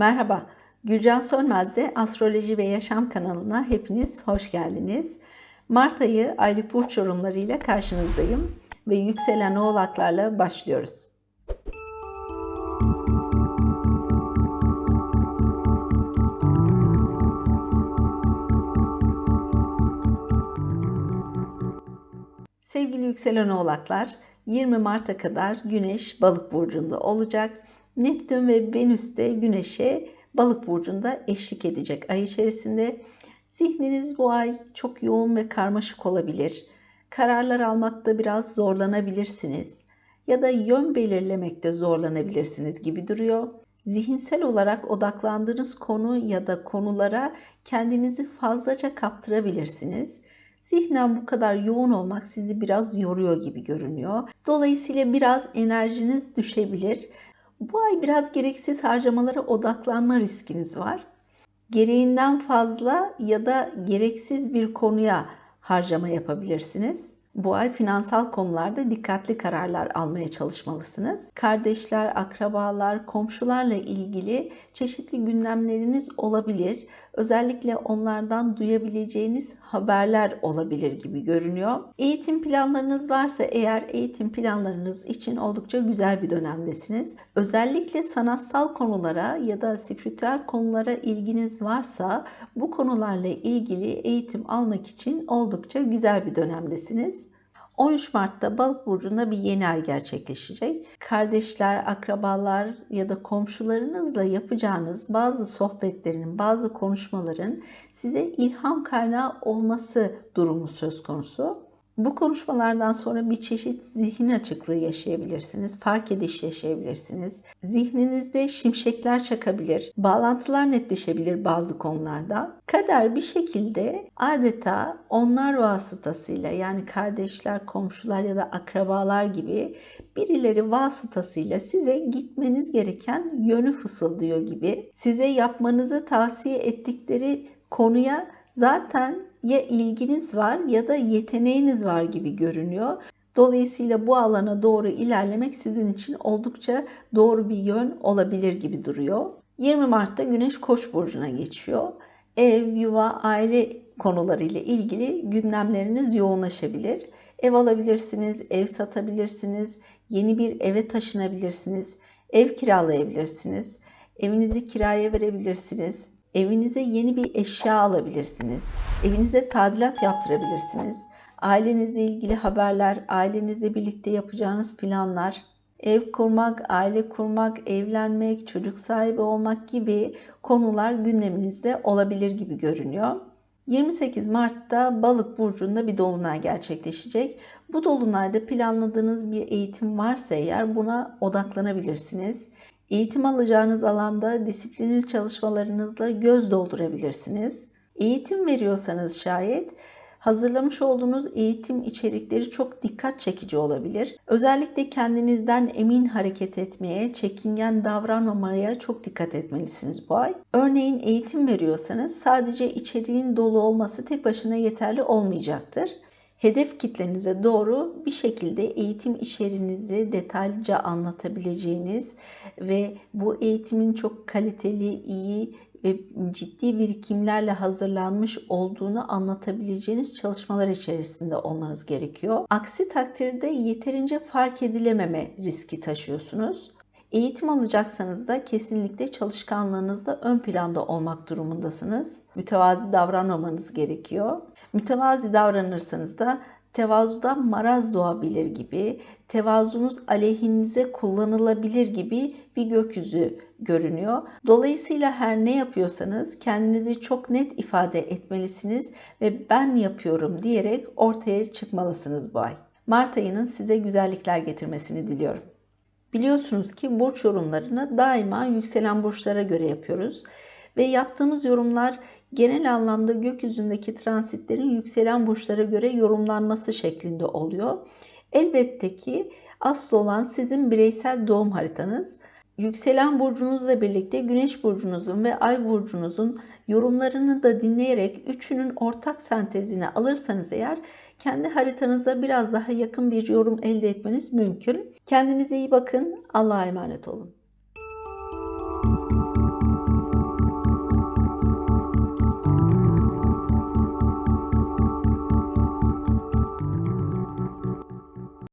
Merhaba, Gülcan Sönmez'de Astroloji ve Yaşam kanalına hepiniz hoş geldiniz. Mart ayı aylık burç yorumlarıyla karşınızdayım ve yükselen oğlaklarla başlıyoruz. Sevgili yükselen oğlaklar, 20 Mart'a kadar Güneş Balık burcunda olacak. Neptün ve Venüs de Güneş'e Balık burcunda eşlik edecek ay içerisinde. Zihniniz bu ay çok yoğun ve karmaşık olabilir. Kararlar almakta biraz zorlanabilirsiniz ya da yön belirlemekte zorlanabilirsiniz gibi duruyor. Zihinsel olarak odaklandığınız konu ya da konulara kendinizi fazlaca kaptırabilirsiniz. Zihnen bu kadar yoğun olmak sizi biraz yoruyor gibi görünüyor. Dolayısıyla biraz enerjiniz düşebilir. Bu ay biraz gereksiz harcamalara odaklanma riskiniz var. Gereğinden fazla ya da gereksiz bir konuya harcama yapabilirsiniz. Bu ay finansal konularda dikkatli kararlar almaya çalışmalısınız. Kardeşler, akrabalar, komşularla ilgili çeşitli gündemleriniz olabilir. Özellikle onlardan duyabileceğiniz haberler olabilir gibi görünüyor. Eğitim planlarınız varsa eğer eğitim planlarınız için oldukça güzel bir dönemdesiniz. Özellikle sanatsal konulara ya da spiritüel konulara ilginiz varsa bu konularla ilgili eğitim almak için oldukça güzel bir dönemdesiniz. 13 Mart'ta Balık burcunda bir yeni ay gerçekleşecek. Kardeşler, akrabalar ya da komşularınızla yapacağınız bazı sohbetlerin, bazı konuşmaların size ilham kaynağı olması durumu söz konusu. Bu konuşmalardan sonra bir çeşit zihin açıklığı yaşayabilirsiniz, fark ediş yaşayabilirsiniz. Zihninizde şimşekler çakabilir, bağlantılar netleşebilir bazı konularda. Kader bir şekilde adeta onlar vasıtasıyla yani kardeşler, komşular ya da akrabalar gibi birileri vasıtasıyla size gitmeniz gereken yönü fısıldıyor gibi. Size yapmanızı tavsiye ettikleri konuya zaten ya ilginiz var ya da yeteneğiniz var gibi görünüyor. Dolayısıyla bu alana doğru ilerlemek sizin için oldukça doğru bir yön olabilir gibi duruyor. 20 Mart'ta Güneş Koç burcuna geçiyor. Ev, yuva, aile konularıyla ilgili gündemleriniz yoğunlaşabilir. Ev alabilirsiniz, ev satabilirsiniz, yeni bir eve taşınabilirsiniz, ev kiralayabilirsiniz, evinizi kiraya verebilirsiniz, Evinize yeni bir eşya alabilirsiniz. Evinize tadilat yaptırabilirsiniz. Ailenizle ilgili haberler, ailenizle birlikte yapacağınız planlar, ev kurmak, aile kurmak, evlenmek, çocuk sahibi olmak gibi konular gündeminizde olabilir gibi görünüyor. 28 Mart'ta Balık burcunda bir dolunay gerçekleşecek. Bu dolunayda planladığınız bir eğitim varsa eğer buna odaklanabilirsiniz. Eğitim alacağınız alanda disiplinli çalışmalarınızla göz doldurabilirsiniz. Eğitim veriyorsanız şayet hazırlamış olduğunuz eğitim içerikleri çok dikkat çekici olabilir. Özellikle kendinizden emin hareket etmeye, çekingen davranmamaya çok dikkat etmelisiniz bu ay. Örneğin eğitim veriyorsanız sadece içeriğin dolu olması tek başına yeterli olmayacaktır hedef kitlenize doğru bir şekilde eğitim içeriğinizi detaylıca anlatabileceğiniz ve bu eğitimin çok kaliteli, iyi ve ciddi birikimlerle hazırlanmış olduğunu anlatabileceğiniz çalışmalar içerisinde olmanız gerekiyor. Aksi takdirde yeterince fark edilememe riski taşıyorsunuz. Eğitim alacaksanız da kesinlikle çalışkanlığınızda ön planda olmak durumundasınız. Mütevazi davranmamanız gerekiyor. Mütevazi davranırsanız da tevazudan maraz doğabilir gibi, tevazunuz aleyhinize kullanılabilir gibi bir gökyüzü görünüyor. Dolayısıyla her ne yapıyorsanız kendinizi çok net ifade etmelisiniz ve ben yapıyorum diyerek ortaya çıkmalısınız bu ay. Mart ayının size güzellikler getirmesini diliyorum. Biliyorsunuz ki burç yorumlarını daima yükselen burçlara göre yapıyoruz ve yaptığımız yorumlar genel anlamda gökyüzündeki transitlerin yükselen burçlara göre yorumlanması şeklinde oluyor. Elbette ki asıl olan sizin bireysel doğum haritanız. Yükselen burcunuzla birlikte Güneş burcunuzun ve Ay burcunuzun yorumlarını da dinleyerek üçünün ortak sentezini alırsanız eğer kendi haritanıza biraz daha yakın bir yorum elde etmeniz mümkün. Kendinize iyi bakın. Allah'a emanet olun.